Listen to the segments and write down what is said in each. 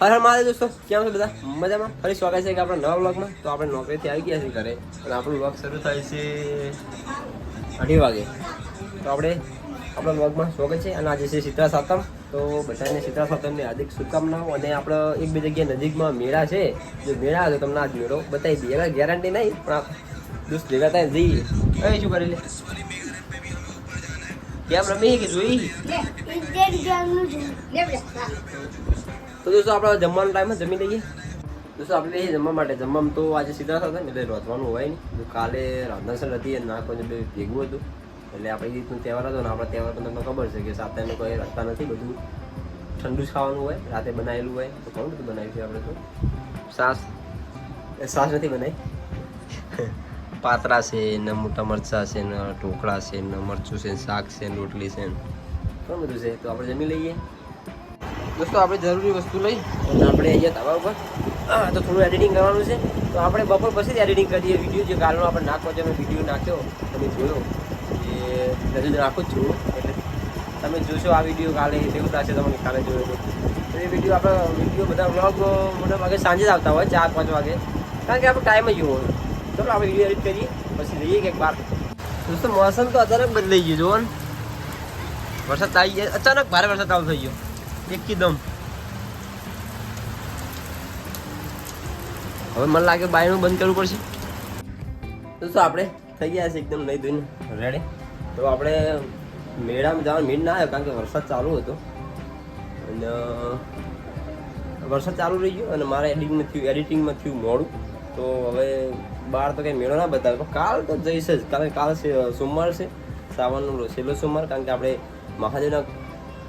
હર હર મારે દોસ્તો, કેમ છો બધા? મજામાં? ફરી સ્વાગત છે કે આપણા નવા બ્લોગમાં. તો આપણે નોકરીથી આવી ગયા છે ઘરે, અને આપણું બ્લોગ શરૂ થાય છે અઢી વાગે. તો આપણે આપણા બ્લોગમાં સ્વાગત છે, અને આજે છે શીતળા સાતમ. તો બધાને શીતળા સાતમની હાર્દિક શુભકામનાઓ, અને આપણે એક બે જગ્યાએ નજીકમાં મેળા છે. જો મેળા હતો તમને આજ મેળો બતાવી દઈએ. હવે ગેરંટી નહીં, પણ આ દોસ્ત ભેગા થાય જઈએ. હવે શું કરી લે? કેમ રમી કે જોઈ? તો દોસ્તો, આપણે જમવાનો ટાઈમ જમી લઈએ. દોસ્તો, આપણે લઈએ જમવા માટે. જમવામાં તો આજે સીધા થતા ને, એટલે રોધવાનું હોય નહીં. તો કાલે રાંધણસર હતી અને નાખો બે ભેગું હતું. એટલે આપણે એ રીતનું તહેવાર હતો ને, આપણા તહેવાર પણ તમને ખબર છે કે સાતને કોઈ રાખતા નથી બધું. ઠંડુ જ ખાવાનું હોય, રાતે બનાવેલું હોય. તો ઘણું બધું બનાવ્યું છે આપણે તો? સાસ. સાસ નથી બનાવી. પાતરા છે ને, મોટા મરચાં છે ને, ઢોકળા છે ને, મરચું છે શાક છે ને, રોટલી છે ઘણું બધું છે? તો આપણે જમી લઈએ. દોસ્તો, આપણે જરૂરી વસ્તુ લઈ અને આપણે અહીંયા ધાબા ઉપર તો થોડું એડિટિંગ કરવાનું છે. તો આપણે બપોર પછી જ એડિટિંગ કરીએ વીડિયો જે કાલનો આપણે નાખ પહોંચેનો વીડિયો નાખ્યો, તમે જોયો. એ હજુ નાખું જ છું એટલે તમે જોશો આ વીડિયો કાલે, એવું થશે તમને કાલે જોયો તો. એ વીડિયો આપણે વીડિયો બધા વ્લોગ મોટા ભાગે સાંજે જ આવતા હોય, ચાર, પાંચ વાગે. કારણ કે આપણે ટાઈમ જ હોય. ચલો, આપણે વીડિયો એડિટ કરીએ, પછી જઈએ કંઈક બહાર. દોસ્તો, મોસમ તો અચાનક બદલાઈ ગયું જોવો વરસાદ આવી ગયા, અચાનક ભારે વરસાદ ચાલુ થઈ ગયો. એકદમ. હવે મને લાગે બાયણું બંધ કરવું પડશે. તો શું આપણે થઈ ગયા છે એકદમ નહીં ધોઈને? રેડી તો આપણે મેળામાં જવાનું મીડ ના આવ્યો કારણ કે વરસાદ ચાલુ હતો. અને વરસાદ ચાલુ રહી ગયો અને મારે એડિટિંગમાં થયું એડિટિંગમાં થયું મોડું. તો હવે બહાર તો કંઈ મેળો ના બતાવે પણ કાલ તો જઈશ જ. કારણ કે કાલ સોમવાર છે. શ્રાવણનો છેલ્લો સોમવાર. કારણ કે આપણે મહાદેવના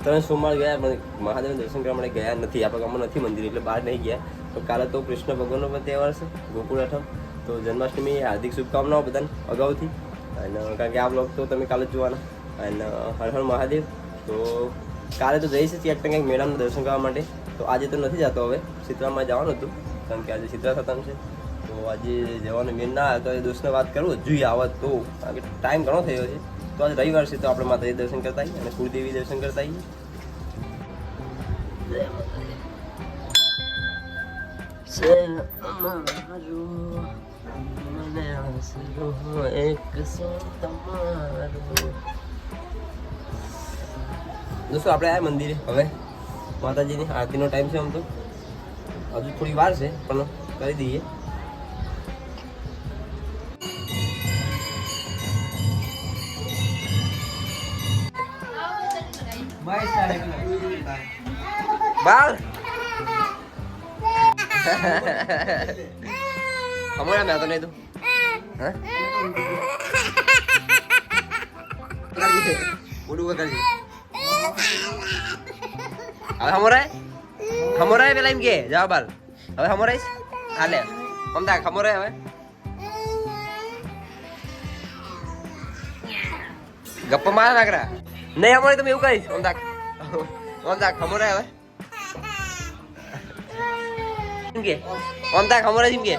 ત્રણ સોમવાર ગયા પણ મહાદેવના દર્શન કરવા માટે ગયા નથી. આપણા ગામમાં નથી મંદિર, એટલે બહાર નહીં ગયા. તો કાલે તો કૃષ્ણ ભગવાનનો પણ તહેવાર છે ગોકુળ આઠમ. તો જન્માષ્ટમી, હાર્દિક શુભકામનાઓ બધાને અગાઉથી. અને કારણ કે આ બ્લોગ તો તમે કાલે જ જોવાના. અને હર હર મહાદેવ. તો કાલે તો જઈશ જ એક કંઈક મેળામાં દર્શન કરવા માટે. તો આજે તો નથી જતો હવે. સિત્રામાં જવાનું હતું, કારણ કે આજે સિત્રા સતમ છે. તો આજે જવાનું મેળ ના તો એ દોસ્તને વાત કરું. હજુ આવત તો, કારણ કે ટાઈમ ઘણો થયો છે. તો આજે રવિવાર છે, તો આપણે માતાજી દર્શન કરતા આવીએ અને કુળદેવી દર્શન કરતા આવીએ. એક તમારું દોસ્તો, આપણે આ મંદિરે, હવે. માતાજીની આરતીનો ટાઈમ છે આમ તો. હજુ થોડી વાર છે, પણ કરી દઈએ. બાલ હમણાં મેં તો. નહીં તું ઉડું કરજે હવે હમોરાય હમોરાય પેલા એમ કે જાવ બાલ હવે હમોરાઈશ હાલે અમદા હમોરાય હવે. ગપ્પા મારા નાકરા નહીં, અમારે તમે એવું કહીશ ઓમ અમદા હમોરાય હવે? એમ કે હમોરાય એમ કે?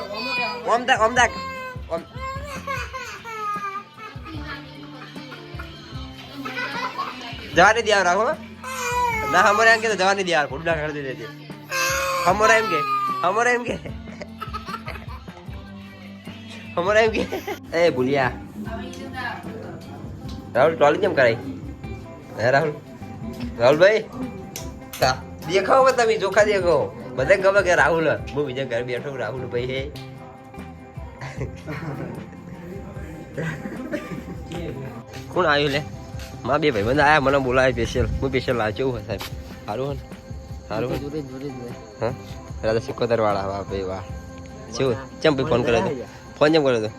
અમદા અમદા ઓમ જવાની દિયા રાખો. ના હમોરે એમ કે તો જવાની દે યાર ફૂટડા કરી દે હમોરા એમ કે? હમોરા એમ કે? હમોરા એમ કે? એ ભૂલિયા. રાહુલ ટ્રોલી કેમ કરાઈ? હે રાહુલ? રાહુલભાઈ? તા દેખાઓ કે તમે ચોખા દેખો બધે ગમે કે રાહુલ હું બીજા ઘરે બેઠો રાહુલ ભાઈ હે. કોણ આવ્યું લે? મા બે ભાઈ બંધ આયા મને બોલાવે સ્પેશિયલ હું સ્પેશિયલ લાવ કેવું હોય સાહેબ? સારું હોય? સારું હોય? હા? રાધા સિકોતર વાળા વાહ ભાઈ વાહ. શું ચમ ભાઈ ફોન કર્યો હતો ફોન ચમ કર્યો હતો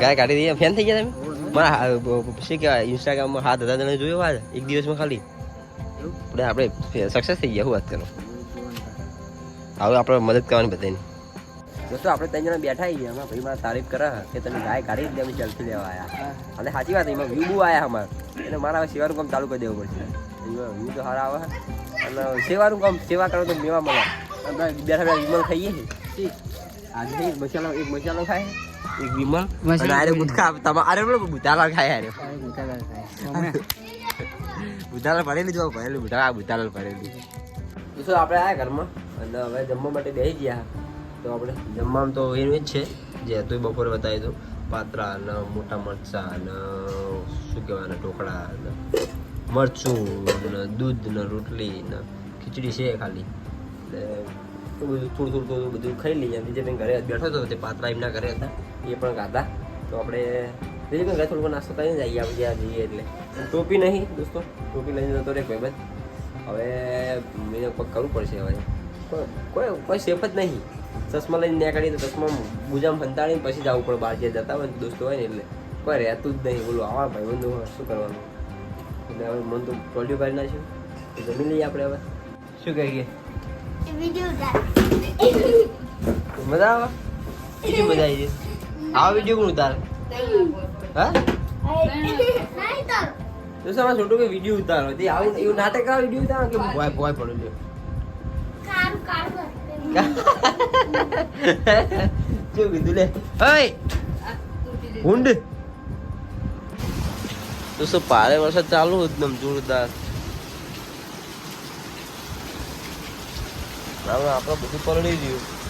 ગાય કાઢી દઈએ. ફેન થઈ ગયા તમે? મારા શું કહેવાય ઇન્સ્ટાગ્રામમાં હાથ હજાર જણા જોયો વાત? એક દિવસમાં ખાલી. આપણે આપણે સક્સેસ થઈ ગયા હું વાત કરો? હવે આપણે મદદ કરવાની બધાની. દોસ્તો આપણે ત્રણ જણા બેઠા ગયા એમાં ભાઈ મારા તારીફ કરે કે તમે ગાય કાઢી દીધી અમે જલ્દી લેવા આવ્યા અને સાચી વાત એમાં વ્યૂ બહુ આવ્યા અમારે. એટલે મારા સેવાનું કામ ચાલુ કરી દેવું પડશે. વ્યૂ તો સારા આવે. અને સેવાનું કામ સેવા કરો તો મેવા મળે. બેઠા બેઠા વિમલ ખાઈએ છીએ. આજે એક મસાલો એક મસાલો ખાય એક વિમલ. અને આરે તમારે ખાય આરે બુધાલાલ ભરેલી જો ભરેલી બુધા બુધાલાલ ભરેલી. દોસ્તો આપણે આયા ઘરમાં અને હવે જમવા માટે બેસી ગયા. તો આપણે જમવામાં તો એનું જ છે. જે હતું બપોરે બતાવી દઉં પાત્રા અને મોટા મરચા અને શું કહેવાય ને ઢોકળા ને મરચું ને દૂધ ને રોટલી ને ખીચડી છે ખાલી. એટલે બધું થોડું થોડું થોડું બધું ખાઈ લઈએ. બીજે ભાઈ ઘરે બેઠો હતો, તે પાત્રા એમના ઘરે હતા. એ પણ ખાધા તો આપણે બીજે કંઈ ઘરે થોડુંક નાસ્તો કરીને જઈએ, આપણે જ્યાં જઈએ એટલે. ટોપી નહીં, દોસ્તો. ટોપી લઈને જતો રે કોઈ હવે મેં પગ કરવું પડશે હવે. કોઈ કોઈ સેફ જ નહીં. ચશ્મા લઈને નીકળીએ તો ચશ્મા ગુજામ ફંતાડીને પછી જવું પડે બહાર જ્યાં જતા હોય દોસ્તો હોય ને એટલે. કોઈ રહેતું જ નહીં. બોલું, આવા ભાઈ બંધુ શું કરવાનું? એટલે હવે મન તો ટોલ્યું કરી નાખ્યું. જમી લઈએ આપણે હવે. શું કહીએ? વીડિયો મજા આવે કેટલી મજા આવી જશે આવા વીડિયો કોણ ઉતારે? હા? તો સારા છોટું કે વીડિયો ઉતારો. તે આવું એવું નાટક આ વીડિયો ઉતારો કે બોય બોય પડ્યો કાર કાર જો કીધું લે? હઈ! હુંડ તો શું ભારે વરસાદ ચાલુ એકદમ જોરદાર. હવે આપણે બધું પલળી રહ્યું